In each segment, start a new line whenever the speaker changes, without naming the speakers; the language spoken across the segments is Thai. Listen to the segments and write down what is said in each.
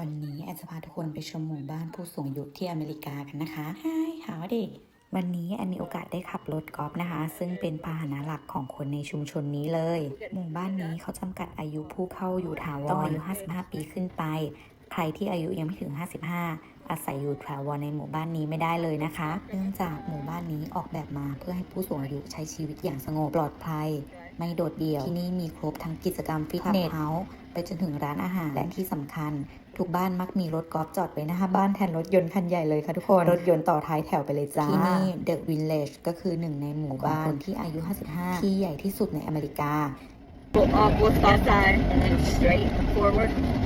วันนี้แอนจะพาทุกคนไปชมหมู่บ้านผู้สูงอายุที่อเมริกากันนะคะฮายหาดิวันนี้แอนมีโอกาสได้ขับรถกอล์ฟนะคะ ซึ่งเป็นพาหนะหลักของคนในชุมชนนี้เลย หมู่บ้านนี้เขาจำกัดอายุผู้เข้าอยู่ถาวรต้องอายุ 55 ปีขึ้นไป ใครที่อายุยังไม่ถึง 55 อาศัยอยู่ถาวรในหมู่บ้านนี้ไม่ได้เลยนะคะ เนื่องจากหมู่บ้านนี้ออกแบบมาเพื่อให้ผู้สูงอายุใช้ชีวิตอย่างสงบปลอดภัย ไม่โดดเดี่ยว ที่นี่มีครบทั้งกิจกรรมฟิตเนสเฮาส์ไปจนถึงร้านอาหารและที่สำคัญ ทุกบ้านมักมีรถกอล์ฟจอดไว้หน้าบ้านแทนรถยนต์คันใหญ่เลยค่ะทุกคน รถยนต์ต่อท้ายแถวไปเลยจ้า ที่นี่ The Village ก็คือหนึ่งในหมู่บ้านคนที่อายุ 55 ที่ใหญ่ที่สุดในอเมริกา
off both left side and then straight forward.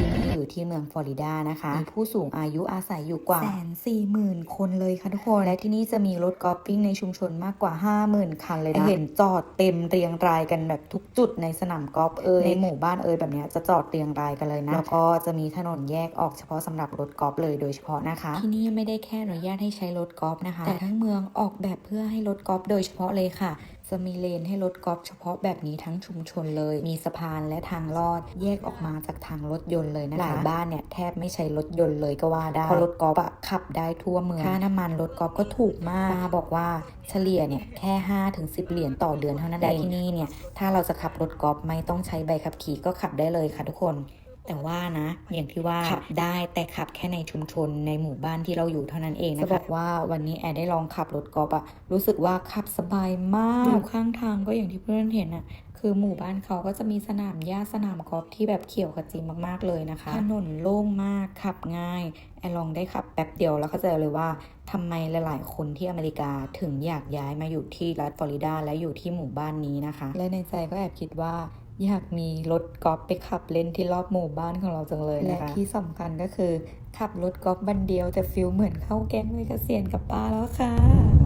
ที่นี่อยู่ที่เมืองฟลอริดานะคะมีผู้สูงอายุอาศัยอยู่กว่าแสนสี่หมื่นคนเลยค่ะทุกคน และที่นี่จะมีรถกอล์ฟวิ่งในชุมชนมากกว่า 5 0,000 คันเลยนะเห็นจอดเต็มเรียงรายกันแบบทุกจุดในสนามกอล์ฟเอยในหมู่บ้านเอยแบบเนี้ยจะจอดเรียงรายกันเลยนะแล้วก็จะมีถนนแยกออกเฉพาะสำหรับรถกอล์ฟเลยโดยเฉพาะนะคะ ที่นี่ไม่ได้แค่อนุญาตให้ใช้รถกอล์ฟนะคะ แต่ทั้งเมืองออกแบบเพื่อให้รถกอล์ฟโดยเฉพาะเลยค่ะ จะมีเลนให้รถกอล์ฟเฉพาะแบบนี้ทั้งชุมชนเลย มีสะพานและทางลอดแยกออกมาจากทางรถยนต์เลยนะคะหลายบ้านเนี่ยแทบไม่ใช้รถยนต์เลยก็ว่าได้เพราะรถกอล์ฟอะขับได้ทั่วเมืองค่าน้ำมันรถกอล์ฟก็ถูกมากป้าบอกว่าเฉลี่ยเนี่ยแค่5ถึง10 เหรียญต่อเดือนเท่านั้นเองที่นี่เนี่ยถ้าเราจะขับรถกอล์ฟไม่ต้องใช้ใบขับขี่ก็ขับได้เลยค่ะทุกคน แต่ว่านะ อย่างที่ว่าขับได้แต่ขับแค่ในชุมชนในหมู่บ้านที่เราอยู่เท่านั้นเองนะคะจะบอกว่าวันนี้แอดได้ลองขับรถกอล์ฟอะรู้สึกว่าขับสบายมากอยู่ข้างทางก็อย่างที่เพื่อนเห็นอะคือหมู่บ้านเขาก็จะมีสนามหญ้าสนามกอล์ฟที่แบบเขียวขจีมากๆเลยนะคะถนนโล่งมากขับง่ายแอดลองได้ขับแป๊บเดียวแล้วเข้าใจเลยว่าทำไมหลายๆ คนที่อเมริกาถึงอยากย้ายมาอยู่ที่รัฐฟลอริดาและอยู่ที่หมู่บ้านนี้นะคะ และในใจก็แอบคิดว่า อยากมีรถกอล์ฟไปขับเล่นที่รอบหมู่บ้านของเราจังเลยนะคะและที่สำคัญก็คือ ขับรถกอล์ฟบันเดียวแต่ฟิลเหมือนเข้าแก๊งวัยเกษียณกับป้าแล้วค่ะ